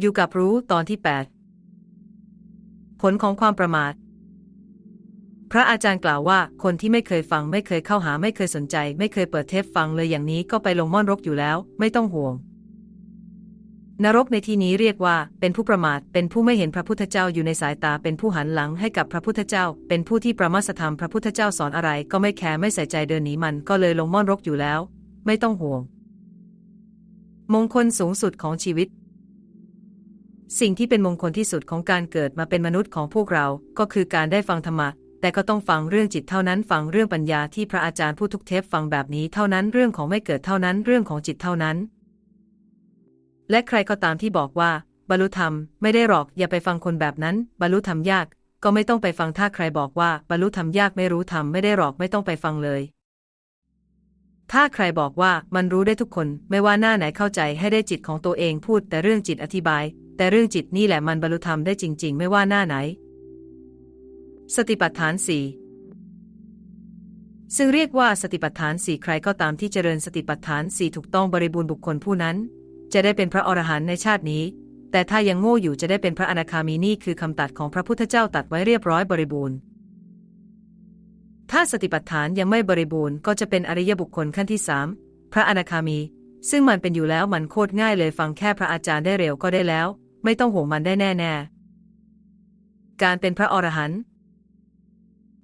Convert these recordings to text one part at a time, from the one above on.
อยู่กับรู้ตอนที่ 8 ผลของความประมาท พระอาจารย์กล่าวว่า คนที่ไม่เคยฟังไม่เคยเข้าหาไม่เคยสนใจ ไม่เคยเปิดเทปฟังเลยอย่างนี้ก็ไปลงม่อนรกอยู่แล้ว ไม่ต้องห่วง นรกในที่นี้เรียกว่า เป็นผู้ประมาท เป็นผู้ไม่เห็นพระพุทธเจ้าอยู่ในสายตาเป็นผู้หันหลังให้กับพระพุทธเจ้า เป็นผู้ที่ประมาสธรรมพระพุทธเจ้าสอนอะไร ก็ไม่แคร์ไม่ใส่ใจเดินหนีมันก็เลยลงม่อนรกอยู่แล้ว ไม่ต้องห่วงมงคลสูงสุดของชีวิต สิ่งที่เป็นมงคลที่สุดของการเกิดมาเป็นมนุษย์ของพวกเรา ก็คือการได้ฟังธรรมะ แต่ก็ต้องฟังเรื่องจิตเท่านั้น ฟังเรื่องปัญญาที่พระอาจารย์พูดทุกเทปฟังแบบนี้เท่านั้น เรื่องของไม่เกิดเท่านั้น เรื่องของจิตเท่านั้น และใครก็ตามที่บอกว่า บรรลุธรรมไม่ได้หรอก อย่าไปฟังคนแบบนั้น บรรลุธรรมยาก ก็ไม่ต้องไปฟังถ้าใครบอกว่าบรรลุธรรมยากไม่รู้ธรรมไม่ได้หรอกไม่ต้องไปฟังเลย ถ้าใครบอกว่ามันรู้ได้ทุกคนไม่ว่าหน้าไหนเข้าใจให้ได้จิตของตัวเองพูดแต่เรื่องจิตอธิบาย แต่เรื่องจิตนี่แหละมันบรรลุธรรมได้จริง ๆ ไม่ว่าหน้าไหน สติปัฏฐานสี่ซึ่งเรียกว่าสติปัฏฐานสี่ใครก็ตามที่เจริญสติปัฏฐานสี่ถูกต้องบริบูรณ์บุคคลผู้นั้น จะได้เป็นพระอรหันต์ในชาตินี้ แต่ถ้ายังโง่อยู่จะได้เป็นพระอนาคามีนี่คือคำตัดของพระพุทธเจ้าตัดไว้เรียบร้อยบริบูรณ์ ถ้าสติปัฏฐานยังไม่บริบูรณ์ก็จะเป็นอริยบุคคลขั้นที่สามพระอนาคามี ซึ่งมันเป็นอยู่แล้วมันโคตรง่ายเลยฟังแค่พระอาจารย์ได้เร็วก็ได้แล้ว ไม่ต้องห่วงมันได้แน่ๆการเป็นพระอรหันต์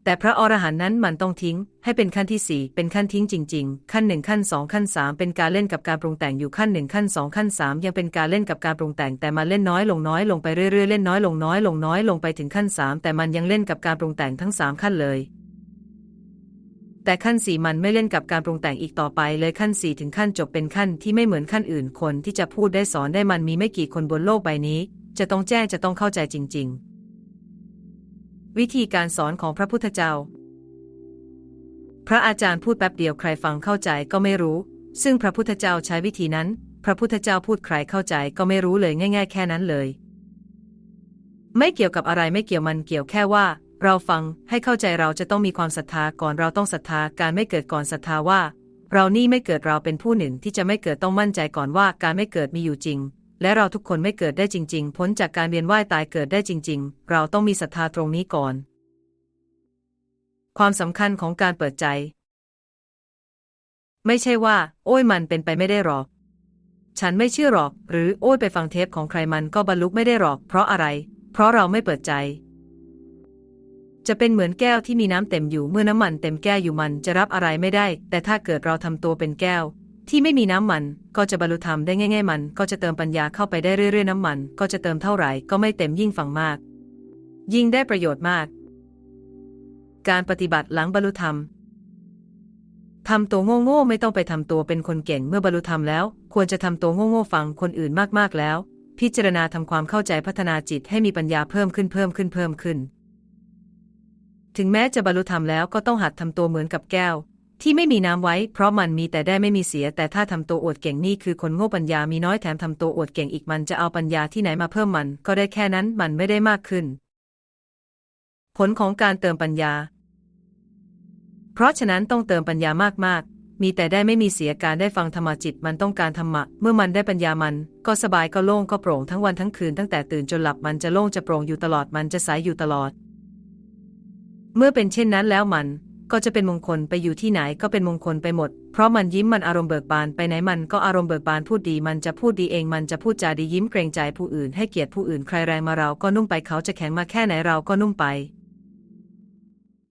แต่พระอรหันต์นั้นมันต้องทิ้ง ให้เป็นขั้นที่สี่เป็นขั้นทิ้งจริง ๆ ขั้นหนึ่งขั้นสองขั้นสามเป็นการเล่นกับการปรุงแต่งอยู่ขั้นหนึ่งขั้นสองขั้นสามยังเป็นการเล่นกับการปรุงแต่งแต่มาเล่นน้อยลงน้อยลงไปเรื่อยๆเล่นน้อยลงน้อยลงน้อยลงไปถึงขั้นสามแต่มันยังเล่นกับการปรุงแต่งทั้งสามขั้นเลย แต่ขั้นสี่มันไม่เล่นกับการปรุงแต่งอีกต่อไปเลยขั้นสี่ถึงขั้นจบเป็นขั้นที่ไม่เหมือนขั้นอื่นคนที่จะพูดได้สอนได้มันมีไม่กี่คนบนโลกใบนี้ จะต้องแจ้งจะต้องเข้าใจจริง ๆ วิธีการสอนของพระพุทธเจ้า พระอาจารย์พูดแป๊บเดียวใครฟังเข้าใจก็ไม่รู้ ซึ่งพระพุทธเจ้าใช้วิธีนั้น พระพุทธเจ้าพูดใครเข้าใจก็ไม่รู้เลยง่าย ๆ แค่นั้นเลย ไม่เกี่ยวกับอะไรไม่เกี่ยวมันเกี่ยวแค่ว่า เราฟังให้เข้าใจเราจะต้องมีความศรัทธาก่อนเราต้องศรัทธาการไม่เกิดก่อนศรัทธาว่า เรานี่ไม่เกิดเราเป็นผู้หนึ่งที่จะไม่เกิดต้องมั่นใจก่อนว่าการไม่เกิดมีอยู่จริง และเราทุกคนไม่เกิดได้จริง ๆ พ้นจากการเวียนว่ายตายเกิดได้จริง ๆ เราต้องมีศรัทธาตรงนี้ก่อน ความสำคัญของการเปิดใจ ไม่ใช่ว่า โอ้ยมันเป็นไปไม่ได้หรอกฉันไม่เชื่อหรอก หรือโอ้ยไปฟังเทปของใครมันก็บรรลุไม่ได้หรอก เพราะอะไร เพราะเราไม่เปิดใจ จะเป็นเหมือนแก้วที่มีน้ำเต็มอยู่เมื่อน้ำมันเต็มแก้วอยู่มันจะรับอะไรไม่ได้ แต่ถ้าเกิดเราทำตัวเป็นแก้ว ที่ไม่มีน้ำมันก็จะบรรลุธรรมได้ง่าย ๆ มัน ก็จะเติมปัญญาเข้าไปได้เรื่อยๆน้ำมัน ก็จะเติมเท่าไหร่ก็ไม่เต็มยิ่งฟังมาก ยิ่งได้ประโยชน์มาก การปฏิบัติหลังบรรลุธรรมทำตัวโง่ๆไม่ต้องไปทำตัวเป็นคนเก่งเมื่อบรรลุธรรมแล้ว ควรจะทำตัวโง่ๆฟังคนอื่นมากๆแล้ว พิจารณาทำความเข้าใจพัฒนาจิตให้มีปัญญาเพิ่มขึ้นเพิ่มขึ้นเพิ่มขึ้น ถึงแม้จะบรรลุธรรมแล้วก็ต้องหัดทำตัวเหมือนกับแก้ว ที่ไม่มีน้ำไว้ เพราะมันมีแต่ได้ไม่มีเสีย แต่ถ้าทำตัวอวดเก่งนี่คือคนโง่ปัญญามีน้อยแถมทำตัวอวดเก่งอีกมันจะเอาปัญญาที่ไหนมาเพิ่มมัน ก็ได้แค่นั้นมันไม่ได้มากขึ้น ผลของการเติมปัญญา เพราะฉะนั้นต้องเติมปัญญามากๆ มีแต่ได้ไม่มีเสียการได้ฟังธรรมจิตมันต้องการธรรมะ เมื่อมันได้ปัญญามัน ก็สบายก็โล่งก็โปร่งทั้งวันทั้งคืนตั้งแต่ตื่นจนหลับมันจะโล่งจะโปร่งอยู่ตลอดมันจะใสอยู่ตลอด เมื่อเป็นเช่นนั้นแล้วมันก็จะเป็นมงคลไปอยู่ที่ไหนก็เป็นมงคลไปหมด เพราะมันยิ้มมันอารมณ์เบิกบานไปไหนมันก็อารมณ์เบิกบานพูดดี มันจะพูดดีเองมันจะพูดจาดียิ้มเกรงใจผู้อื่นให้เกียรติผู้อื่นใครแรงมาเราก็นุ่มไปเขาจะแข็งมาแค่ไหนเราก็นุ่มไป